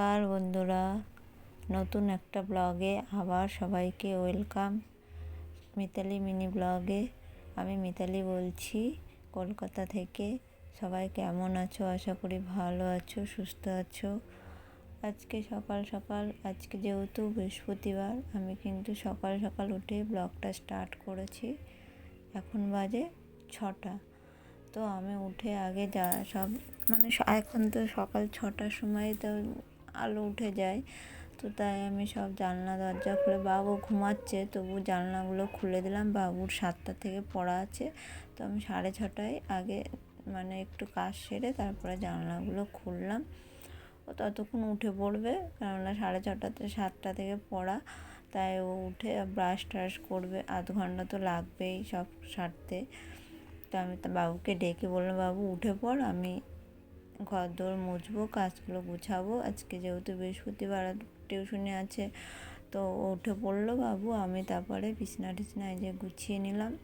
নমস্কার বন্ধুরা, নতুন একটা ব্লগে আবার সবাইকে ওয়েলকাম। মিতালি মিনি ব্লগে আমি মিতালি বলছি, কলকাতা থেকে সবাই কেমন আছো? আশা করি ভালো আছো, সুস্থ আছো। আজকে সকাল সকাল, আজকে যেহেতু বৃহস্পতিবার, আমি কিন্তু সকাল সকাল উঠে ব্লগটা স্টার্ট করেছি। এখন বাজে ছটা। তো আমি উঠে আগে যা সব মানে এখন তো সকাল ছটার সময় তো আলো উঠে যায়। তো তাই আমি সব জানলা, দরজা খুলে বাবু ঘুমাচ্ছে, তবু জানলাগুলো খুলে দিলাম। বাবুর সাতটা থেকে পড়া আছে। তো আমি সাড়ে ছটায় আগে মানে একটু কাজ সেরে তারপরে জানলাগুলো খুললাম। ও ততক্ষণ উঠে পড়বে, কেননা সাড়ে ছটাতে সাতটা থেকে পড়া। তাই ও উঠে ব্রাশ ট্রাশ করবে, আধ ঘণ্টা তো লাগবেই সব সারতে। তো আমি তা বাবুকে ডেকে বললাম, বাবু, উঠে পড়, আমি ঘর দোর মুছবো, কাজগুলো গুছাবো। আজকে যেহেতু বৃহস্পতিবার টিউশনে আছে, তো উঠে পড়ল বাবু। আমি তারপরে বিছনা টিছনা যে গুছিয়ে নিলাম।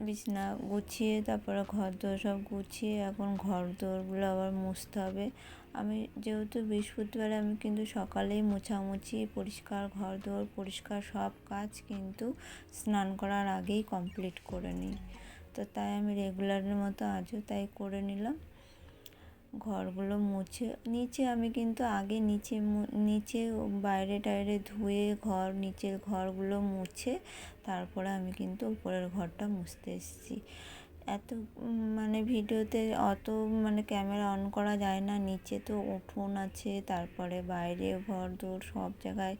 বিছনা গুছিয়ে, তারপরে ঘর দোর সব গুছিয়ে, এখন ঘর দোরগুলো আবার মুছতে হবে। আমি যেহেতু বৃহস্পতিবার, আমি কিন্তু সকালেই মোছামুছি, পরিষ্কার ঘর দোর পরিষ্কার সব কাজ কিন্তু স্নান করার আগেই কমপ্লিট করে নিই। তো তাই আমি রেগুলারের মতো আজও তাই করে নিলাম। ঘরগুলো মুছে, নিচে আমি কিন্তু আগে নিচে নিচে বাইরে টাইরে ধুয়ে ঘর, নিচের ঘরগুলো মুছে তারপরে আমি কিন্তু উপরের ঘরটা মুছতে এসেছি। এত মানে ভিডিওতে অত মানে ক্যামেরা অন করা যায় না, নিচে তো উঠোন আছে, তারপরে বাইরে ঘর দৌড় সব জায়গায়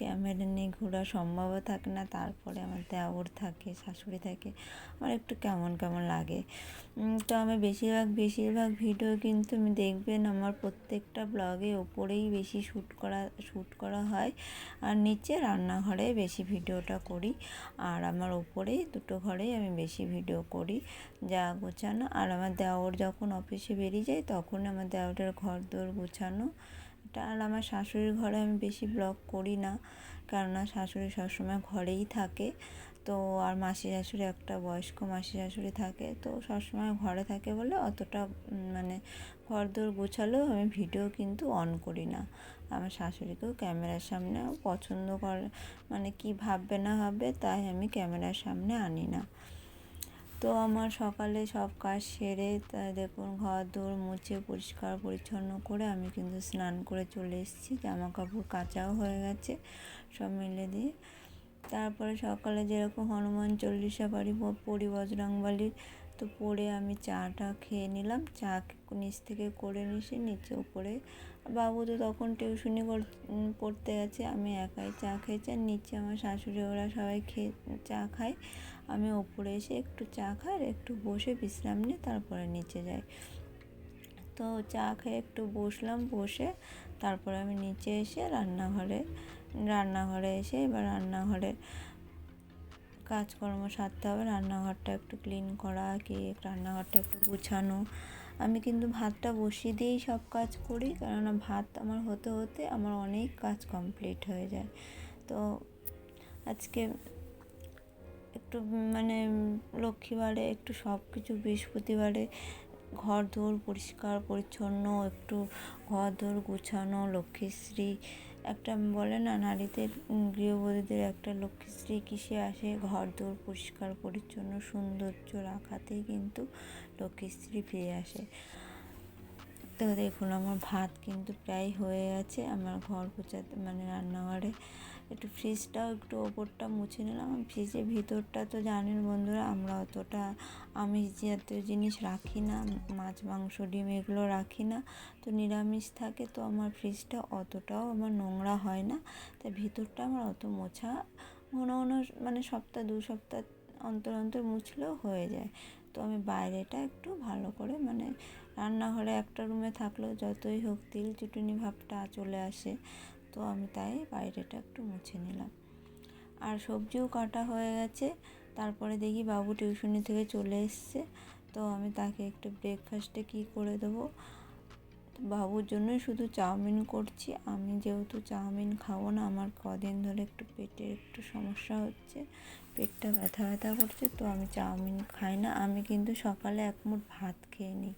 ক্যামেরা নিয়ে ঘোরা সম্ভবও থাকে না, তারপরে আমার দেওর থাকে, শাশুড়ি থাকে, আমার একটু কেমন কেমন লাগে। তো আমি বেশিরভাগ বেশিরভাগ ভিডিও কিন্তু আমি দেখবেন আমার প্রত্যেকটা ব্লগে ওপরেই বেশি শ্যুট করা শ্যুট করা হয় আর নিচে রান্নাঘরে বেশি ভিডিওটা করি আর আমার ওপরেই দুটো ঘরেই আমি বেশি ভিডিও করি যা গোছানো। আর আমার দেওর যখন অফিসে বেরিয়ে যায় তখন আমার দেওরের ঘর দোর গোছানো। আর আমার শাশুড়ির ঘরে আমি বেশি ব্লগ করি না। কেননা শাশুড়ি সবসময় ঘরেই থাকে। তো আর মাসি শাশুড়ি একটা বয়স্ক মাসি শাশুড়ি থাকে। তো সবসময় ঘরে থাকে বলে অতটা মানে ঘর দোর গোছালেও আমি ভিডিও কিন্তু অন করি না। আমার শাশুড়িকেও ক্যামেরার সামনে পছন্দ করে। মানে কি ভাববে না ভাববে তাই আমি ক্যামেরার সামনে আনি না। তো আমার সকালে সব কাজ সেরে তা দেখুন ঘর দৌড় মুছে পরিষ্কার পরিচ্ছন্ন করে আমি কিন্তু স্নান করে চলে এসেছি। জামা কাপড় কাচাও হয়ে গেছে, সব মিলে দিয়ে। তারপরে সকালে যেরকম হনুমান চল্লিশা পারি পড়ি বজরংবালির তো পরে আমি চাটা খেয়ে নিলাম। চা নিচ থেকে করে নিছি, নিচে উপরে বাবু তো তখন টিউশনি পড়তে গেছে, আমি একাই চা খেয়েছি, আর নিচে আমার শাশুড়ি, ওরা সবাই খেয়ে, চা খায়। আমি ওপরে এসে একটু চা খাই, আর একটু বসে বিশ্রাম নিয়ে তারপরে নিচে যাই। তো চা খেয়ে একটু বসলাম, বসে তারপরে আমি নিচে এসে রান্নাঘরে রান্নাঘরে এসে এবার রান্নাঘরে কাজকর্ম সারতে হবে, রান্নাঘরটা একটু ক্লিন করা, কি রান্নাঘরটা একটু গুছানো আমি কিন্তু ভাতটা বসিয়ে দিয়েই সব কাজ করি। কেননা ভাত আমার হতে হতে আমার অনেক কাজ কমপ্লিট হয়ে যায়। তো আজকে একটু মানে লক্ষ্মীবারে একটু সব কিছু বৃহস্পতিবারে ঘর দোর পরিষ্কার পরিচ্ছন্ন, একটু ঘর দোর গুছানো, লক্ষ্মীশ্রী একটা বলে না, নারীদের গৃহবধূদের একটা লক্ষ্মীশ্রী কিসে আসে ঘর দোর পরিষ্কার, পরিচ্ছন্ন, সৌন্দর্য রাখাতেই কিন্তু লক্ষ্মীশ্রী ফিরে আসে। তো দেখুন, আমার ভাত কিন্তু প্রায় হয়ে গেছে। আমার ঘর গোছাতে মানে রান্নাঘরে একটু ফ্রিজটাও একটু ওপরটা মুছে নিলাম। ফ্রিজের ভিতরটা তো জানেন বন্ধুরা, আমরা অতটা আমিষ জাতীয় জিনিস রাখি না, মাছ, মাংস, ডিম এগুলো রাখি না। তো নিরামিষ থাকে তো আমার ফ্রিজটা অতটাও আমার নোংরা হয় না। তাই ভিতরটা আমার অত মোছা ঘন ঘন মানে সপ্তাহ, দু সপ্তাহ অন্তর অন্তর মুছলেও হয়ে যায়। তো আমি বাইরেটা একটু ভালো করে মানে রান্নাঘরে একটা রুমে থাকলেও যতই হোক তিল চুটুনি ভাবটা চলে আসে। তো আমি তাই বাইরেটা একটু মুছে নিলাম। আর সবজিও কাটা হয়ে গেছে। তারপরে দেখি বাবু টিউশনি থেকে চলে এসছে। তো আমি তাকে একটু ব্রেকফাস্টে কী করে দেবো? বাবুর জন্যই শুধু চাউমিন করছি। আমি যেহেতু চাউমিন খাব না, আমার কদিন ধরে একটু পেটের একটু সমস্যা হচ্ছে, পেটটা ব্যথা ব্যথা করছে, তো আমি চাউমিন খাই না। আমি কিন্তু সকালে এক মুঠ ভাত খেয়ে নিই।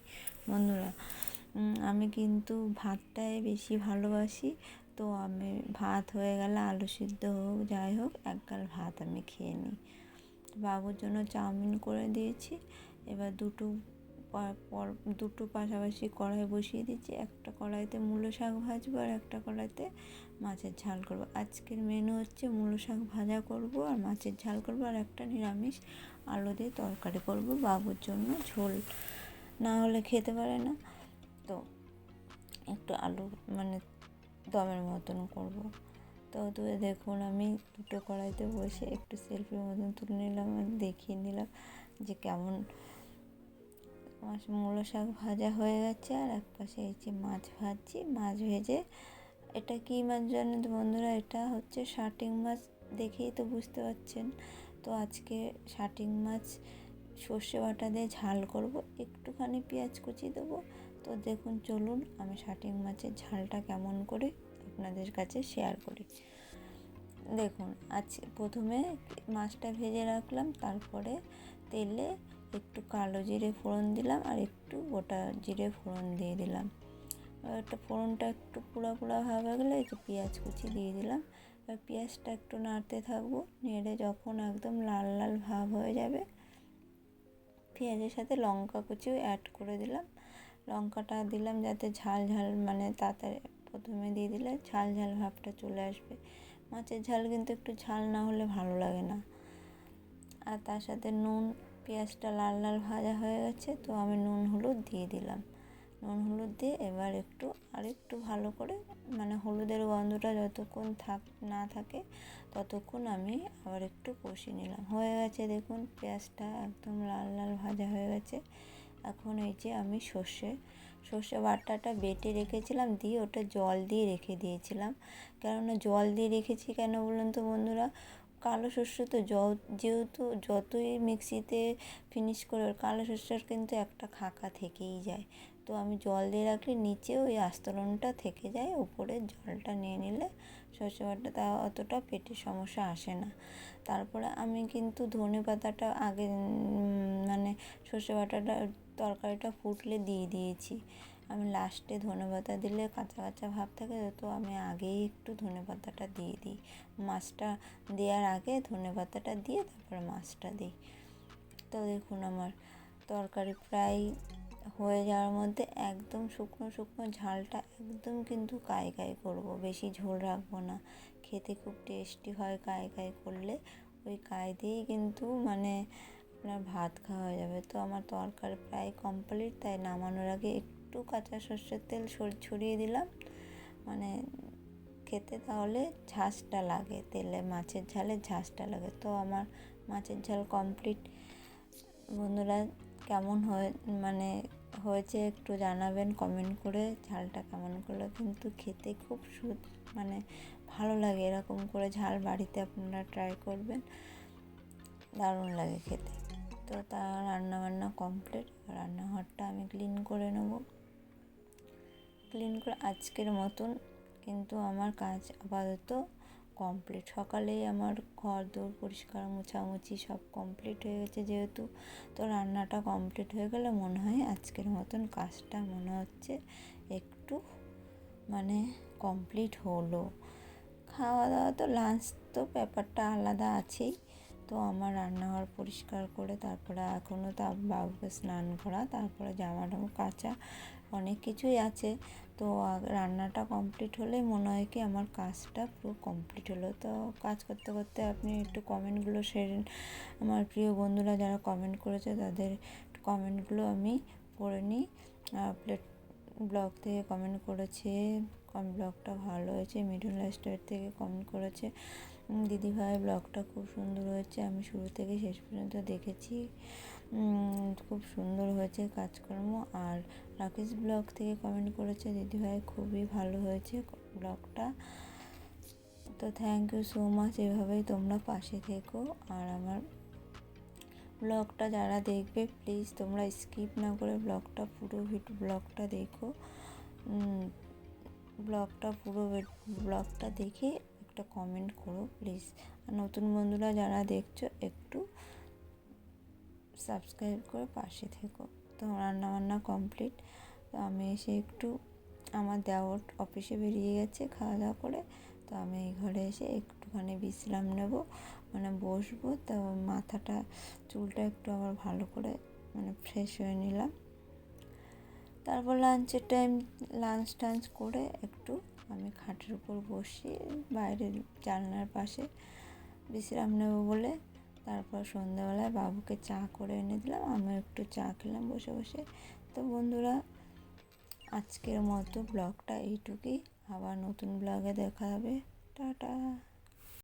বন্ধুরা আমি কিন্তু ভাতটাই বেশি ভালোবাসি। তো আমি ভাত হয়ে গেলে আলু সিদ্ধ হোক, যাই হোক, এক গাল ভাত আমি খেয়ে নিই। বাবুর জন্য চাউমিন করে দিয়েছি। এবার দুটো পর দুটো পাশাপাশি কড়াই বসিয়ে দিচ্ছি। একটা কড়াইতে মূলো শাক ভাজবো আর একটা কড়াইতে মাছের ঝাল করব। আজকের মেনু হচ্ছে মূলো শাক ভাজা করব আর মাছের ঝাল করব আর একটা নিরামিষ আলু দিয়ে তরকারি করব। বাবুর জন্য ঝোল না হলে খেতে পারে না। তো একটু আলু মানে দমের মতন করব। তো তো দেখুন, আমি দুটো কড়াইতে বসে একটু সেলফির মতন তুলে নিলাম দেখিয়ে নিলাম যে কেমন মাছ মূলো শাক ভাজা হয়ে গেছে আর এক পাশে এই যে মাছ ভাজছি। মাছ ভেজে এটা কী মাছ জানেন তো বন্ধুরা? এটা হচ্ছে শাটিং মাছ, দেখেই তো বুঝতে পারছেন। তো আজকে শাটিং মাছ সর্ষে বাটা দিয়ে ঝাল করব, একটুখানি পেঁয়াজ কুচি দেবো। তো দেখুন, চলুন আমি শাটিং মাছের ঝালটা কেমন করে আপনাদের কাছে শেয়ার করি। দেখুন, আজ প্রথমে মাছটা ভেজে রাখলাম, তারপরে তেলে একটু কালো জিরে ফোড়ন দিলাম আর একটু গোটা জিরে ফোড়ন দিয়ে দিলাম। একটা ফোড়নটা একটু পুড়া পুড়া হয়ে গেলে একটু পেঁয়াজ কুচি দিয়ে দিলাম। এবার পেঁয়াজটা একটু নাড়তে থাকব, নেড়ে যখন একদম লাল লাল ভাব হয়ে যাবে, পেঁয়াজের সাথে লঙ্কা কুচিও অ্যাড করে দিলাম। লঙ্কাটা দিলাম যাতে ঝাল ঝাল মানে তাড়াতাড়ি প্রথমে দিয়ে দিলে ঝাল ঝাল ভাবটা চলে আসবে। মাছের ঝাল কিন্তু একটু ঝাল না হলে ভালো লাগে না। আর তার সাথে নুন, পেঁয়াজটা লাল লাল ভাজা হয়ে গেছে, তো আমি নুন, হলুদ দিয়ে দিলাম। নুন, হলুদ দিয়ে এবার একটু, আর একটু ভালো করে মানে হলুদের গন্ধটা যতক্ষণ থাক, না থাকে, ততক্ষণ আমি আবার একটু কষিয়ে নিলাম। হয়ে গেছে দেখুন, পেঁয়াজটা একদম লাল লাল ভাজা হয়ে গেছে। এখন এই যে আমি সর্ষে সর্ষে বাটাটা বেটে রেখেছিলাম, দিয়ে ওটা জল দিয়ে রেখে দিয়েছিলাম। কেননা জল দিয়ে রেখেছি কেন বলুন তো বন্ধুরা? কালো শস্য তো যেহেতু যতই মিক্সিতে ফিনিশ করে কালো শস্যর কিন্তু একটা খাকা থেকেই যায়। তো আমি জল দিয়ে রাখলে নিচে ওই আস্তরণটা থেকে যায়, উপরে জলটা নিয়ে নিলে সর্ষে বাটা তা অতটা পেটের সমস্যা আসে না। তারপরে আমি কিন্তু ধনে পাতাটা আগে মানে সর্ষে বাটাটা তরকারিটা ফুটলে দিয়ে দিয়েছি। আমি লাস্টে ধনে পাতা দিলে কাঁচা কাঁচা ভাব থাকে, তো আমি আগেই একটু ধনে পাতাটা দিয়ে দিই। মাছটা দেওয়ার আগে ধনে পাতাটা দিয়ে তারপরে মাছটা দিই। তো দেখুন আমার তরকারি প্রায় হয়ে যাওয়ার মধ্যে একদম শুকনো শুকনো ঝালটা একদম কিন্তু কায় কাই করব, বেশি ঝোল রাখব না। খেতে খুব টেস্টি হয় কাই কাই করলে। ওই কাই দিয়েই কিন্তু মানে আপনার ভাত খাওয়া হয়ে যাবে। তো আমার তরকারি প্রায় কমপ্লিট তাই নামানোর আগে একটু কাঁচা সর্ষের তেল ছড়িয়ে দিলাম। মানে খেতে তাহলে ঝাঁসটা লাগে, তেলে মাছের ঝালে ঝাঁসটা লাগে। তো আমার মাছের ঝাল কমপ্লিট বন্ধুরা, কেমন হয়ে মানে হয়েছে একটু জানাবেন কমেন্ট করে ঝালটা কেমন করল। কিন্তু খেতে খুব সুদ মানে ভালো লাগে, এরকম করে ঝাল বাড়িতে আপনারা ট্রাই করবেন। দারুণ লাগে খেতে। তো তা রান্নাবান্না কমপ্লিট রান্নাঘরটা আমি ক্লিন করে নেব। ক্লিন করে আজকের মতন কিন্তু আমার কাজ আপাতত কমপ্লিট সকালেই আমার ঘর দৌড় পরিষ্কার মোছামুছি সব কমপ্লিট হয়ে গেছে যেহেতু। তো রান্নাটা কমপ্লিট হয়ে গেলে মনে হয় আজকের মতন কাজটা মনে হচ্ছে একটু মানে কমপ্লিট হলো। খাওয়া দাওয়া তো লাঞ্চ তো ব্যাপারটা আলাদা আছেই। তো আমার রান্নাঘর পরিষ্কার করে তারপরে এখনও তা বাবুকে স্নান করা, তারপরে জামা টামা কাচা, অনেক কিছুই আছে। তো রান্নাটা কমপ্লিট হলে মনে হয় কি আমার কাজটা পুরো কমপ্লিট হলো। তো কাজ করতে করতে আপনি একটু কমেন্টগুলো সেরে আমার প্রিয় বন্ধুরা যারা কমেন্ট করেছে তাদের কমেন্টগুলো আমি পড়ে নিই। প্লেট ব্লগ থেকে কমেন্ট করেছে ব্লগটা ভালো হয়েছে মিডল লাইফস্টাইল থেকে কমেন্ট করেছে। দিদিভাই ব্লগটা খুব সুন্দর হয়েছে। আমি শুরু থেকে শেষ পর্যন্ত দেখেছি। খুব সুন্দর হয়েছে কাজকর্ম। আর রাকেশ ব্লগ থেকে কমেন্ট করেছে, দিদিভাই খুবই ভালো হয়েছে ব্লগটা। তো থ্যাংক ইউ সো মাচ এভাবেই তোমরা পাশে থেকো। আর আমার ব্লগটা যারা দেখবে প্লিজ তোমরা স্কিপ না করে ব্লগটা, পুরো ভিড ব্লগটা দেখো। ব্লগটা, পুরো ব্লগটা দেখে একটা কমেন্ট করো প্লিজ আর নতুন বন্ধুরা যারা দেখছ, একটু সাবস্ক্রাইব করে পাশে থেকো। তো রান্না বান্না কমপ্লিট তো আমি এসে একটু আমার দেওর অফিসে বেরিয়ে গেছে, খাওয়া দাওয়া করে। তো আমি এই ঘরে এসে একটুখানি বিশ্রাম নেব। মানে বসবো। তো মাথাটা, চুলটা একটু আবার ভালো করে মানে ফ্রেশ হয়ে নিলাম। তারপর লাঞ্চের টাইম লাঞ্চ টাঞ্চ করে একটু আমি খাটের উপর বসি, বাইরের জানলার পাশে বিশ্রাম নেব বলে। তারপর সন্ধ্যাবেলায় বাবুকে চা করে এনে দিলাম আমি একটু চা খেলাম বসে বসে। তো বন্ধুরা, আজকের মতো ব্লগটা এইটুকুই। আবার নতুন ব্লগে দেখা হবে। টাটা।